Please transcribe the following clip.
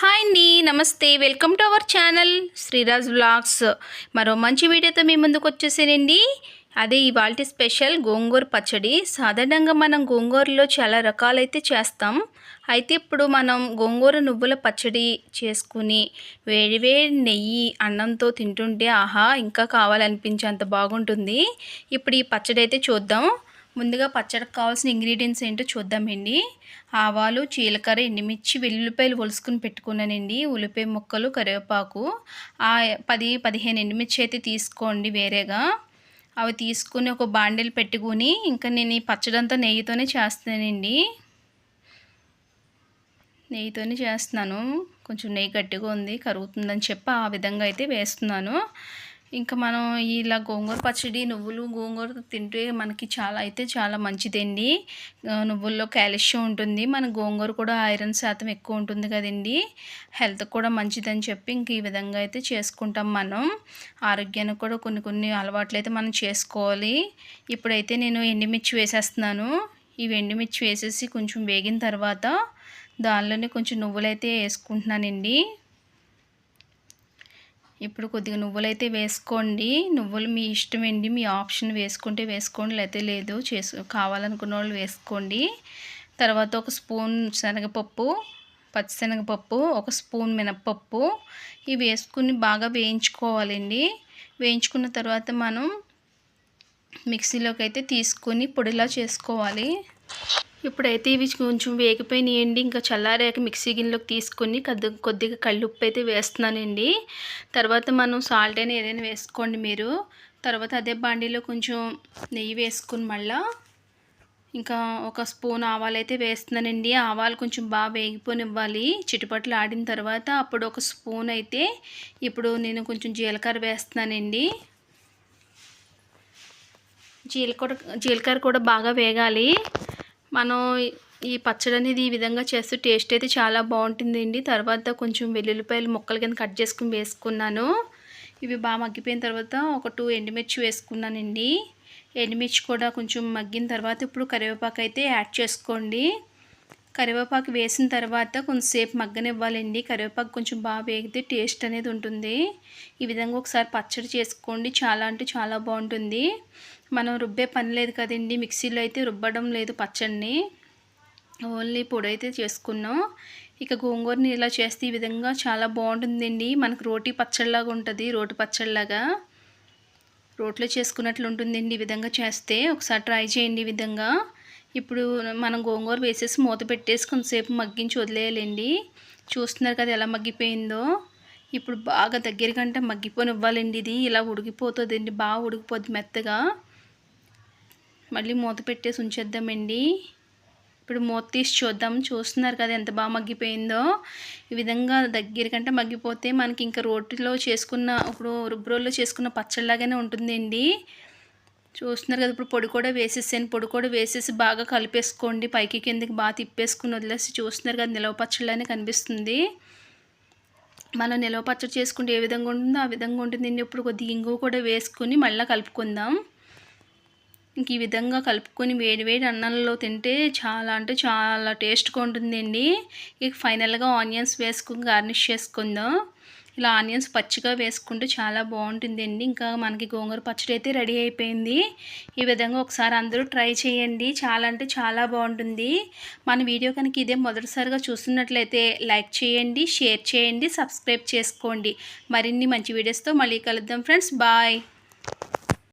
Hi అండి నమస్తే. Welcome to our channel Shriraj vlogs. మరో మంచి వీడియోతో మీ ముందుకు వచ్చేసానండి. అదే ఇవాళ స్పెషల్ గోంగూర పచ్చడి. సాధారణంగా మనం గోంగూరలో చాలా రకాలైతే చేస్తాం. అయితే ఇప్పుడు మనం గోంగూర నువ్వుల పచ్చడి చేసుకుని వేడివేడి నెయ్యి అన్నంతో తింటుంటే ఆహా ఇంకా కావాలనిపించేంత బాగుంటుంది. ఇప్పుడు ఈ పచ్చడి అయితే చూద్దాం. ముందుగా పచ్చడికి కావాల్సిన ఇంగ్రీడియంట్స్ ఏంటో చూద్దామండి ఆవాలు జీలకర్ర ఎండుమిర్చి వెల్లుల్లిపాయలు ఒలుసుకుని పెట్టుకున్నానండి. ఉల్లిపాయ ముక్కలు కరివేపాకు. ఆ పది పదిహేను ఎండుమిర్చి అయితే తీసుకోండి వేరేగా. అవి తీసుకుని ఒక బాండిల్ పెట్టుకుని ఇంకా నేను ఈ పచ్చడంతా నెయ్యితోనే చేస్తానండి. నెయ్యితోనే చేస్తున్నాను. కొంచెం నెయ్యి గట్టిగా ఉంది కరుగుతుందని చెప్పి ఆ విధంగా అయితే వేస్తున్నాను. ఇంకా మనం ఇలా గోంగూర పచ్చడి నువ్వులు గోంగూర తింటే మనకి చాలా అయితే చాలా మంచిదండి. నువ్వుల్లో కాల్షియం ఉంటుంది. మన గోంగూర కూడా ఐరన్ శాతం ఎక్కువ ఉంటుంది కదండి. హెల్త్ కూడా మంచిదని చెప్పి ఇంక ఈ విధంగా అయితే చేసుకుంటాం మనం. ఆరోగ్యానికి కూడా కొన్ని కొన్ని అలవాట్లు అయితే మనం చేసుకోవాలి. ఇప్పుడైతే నేను ఎండుమిర్చి వేసేస్తున్నాను. ఈ ఎండుమిర్చి వేసేసి కొంచెం వేగిన తర్వాత దానిలోనే కొంచెం నువ్వులైతే వేసుకుంటున్నానండి. ఇప్పుడు కొద్దిగా నువ్వులైతే వేసుకోండి. నువ్వులు మీ ఇష్టమండి మీ ఆప్షన్ వేసుకుంటే వేసుకోండి. లేకపోతే లేదు చేసు కావాలనుకున్న వాళ్ళు వేసుకోండి. తర్వాత ఒక స్పూన్ శనగపప్పు పచ్చిశనగపప్పు ఒక స్పూన్ మినప్పప్పు. ఇవి వేసుకుని బాగా వేయించుకోవాలండి. వేయించుకున్న తర్వాత మనం మిక్సీలోకి అయితే తీసుకొని పొడిలా చేసుకోవాలి. ఇప్పుడైతే ఇవి కొంచెం వేగిపోయినాయండి. ఇంకా చల్లారాక మిక్సీ గిన్నెలోకి తీసుకొని కొద్ది కొద్దిగా కళ్ళుప్పు అయితే వేస్తున్నానండి. తర్వాత మనం సాల్ట్ అయినా ఏదైనా వేసుకోండి మీరు. తర్వాత అదే బాండీలో కొంచెం నెయ్యి వేసుకుని మళ్ళా ఇంకా ఒక స్పూన్ ఆవాలు అయితే వేస్తున్నానండి. ఆవాలు కొంచెం బాగా వేగిపోనివ్వాలి. చిటుపట్లు ఆడిన తర్వాత అప్పుడు ఒక స్పూన్ అయితే ఇప్పుడు నేను కొంచెం జీలకర్ర వేస్తున్నానండి. జీలకర్ర జీలకర్ర కూడా బాగా వేగాలి. మనం ఈ పచ్చడి అనేది ఈ విధంగా చేస్తే టేస్ట్ అయితే చాలా బాగుంటుందండి. తర్వాత కొంచెం వెల్లుల్లిపాయలు ముక్కలు కింద కట్ చేసుకుని వేసుకున్నాను. ఇవి బాగా మగ్గిపోయిన తర్వాత ఒక టూ ఎండుమిర్చి వేసుకున్నానండి. ఎండుమిర్చి కూడా కొంచెం మగ్గిన తర్వాత ఇప్పుడు కరివేపాకు అయితే యాడ్ చేసుకోండి. కరివేపాకు వేసిన తర్వాత కొంచెంసేపు మగ్గనివ్వాలండి. కరివేపాకు కొంచెం బాగా వేగితే టేస్ట్ అనేది ఉంటుంది. ఈ విధంగా ఒకసారి పచ్చడి చేసుకోండి. చాలా అంటే చాలా బాగుంటుంది. మనం రుబ్బే పని లేదు కదండి. మిక్సీలో అయితే రుబ్బడం లేదు పచ్చడిని. ఓన్లీ పొడి అయితే చేసుకున్నాం. ఇక గోంగూరని ఇలా చేస్తే ఈ విధంగా చాలా బాగుంటుందండి. మనకు రోటీ పచ్చడిలాగా ఉంటుంది. రోటి పచ్చడిలాగా. రోట్లో చేసుకున్నట్లు ఉంటుందండి ఈ విధంగా చేస్తే. ఒకసారి ట్రై చేయండి ఈ విధంగా. ఇప్పుడు మనం గోంగూర వేసేసి మూత పెట్టేసి కొంతసేపు మగ్గించి వదిలేయాలండి. చూస్తున్నారు కదా ఎలా మగ్గిపోయిందో. ఇప్పుడు బాగా దగ్గరికంటే మగ్గిపోనివ్వాలండి ఇది. ఇలా ఉడికిపోతుందండి. బాగా ఉడికిపోద్ది మెత్తగా. మళ్ళీ మూత పెట్టేసి ఉంచేద్దామండి. ఇప్పుడు మూత తీసి చూద్దాం. చూస్తున్నారు కదా ఎంత బాగా మగ్గిపోయిందో. ఈ విధంగా దగ్గరికంటే మగ్గిపోతే మనకి ఇంకా రోటిలో చేసుకున్న ఇప్పుడు రుబ్రోల్లో చేసుకున్న పచ్చళ్ళలాగానే ఉంటుందండి. చూస్తున్నారు కదా ఇప్పుడు పొడి కూడా వేసేసాను పొడి కూడా వేసేసి బాగా కలిపేసుకోండి. పైకి కిందకి బాగా తిప్పేసుకుని వదిలేసి చూస్తున్నారు కదా నిలవ పచ్చళ్ళనే కనిపిస్తుంది. మనం నిలవ పచ్చడి చేసుకుంటే ఏ విధంగా ఉంటుందో ఆ విధంగా ఉంటుంది. ఇప్పుడు కొద్దిగా ఇంగువ కూడా వేసుకుని మళ్ళీ కలుపుకుందాం. ఇంక ఈ విధంగా కలుపుకొని వేడివేడి అన్నంలో తింటే చాలా అంటే చాలా టేస్ట్గా ఉంటుందండి. ఇక ఫైనల్గా ఆనియన్స్ వేసుకుని గార్నిష్ చేసుకుందాం. ఇలా ఆనియన్స్ పచ్చిగా వేసుకుంటే చాలా బాగుంటుందండి. ఇంకా మనకి గోంగూర పచ్చడి అయితే రెడీ అయిపోయింది. ఈ విధంగా ఒకసారి అందరూ ట్రై చేయండి. చాలా అంటే చాలా బాగుంటుంది. మన వీడియో కనుక ఇదే మొదటిసారిగా చూస్తున్నట్లయితే లైక్ చేయండి షేర్ చేయండి సబ్స్క్రైబ్ చేసుకోండి. మరిన్ని మంచి వీడియోస్తో మళ్ళీ కలుద్దాం ఫ్రెండ్స్. బాయ్.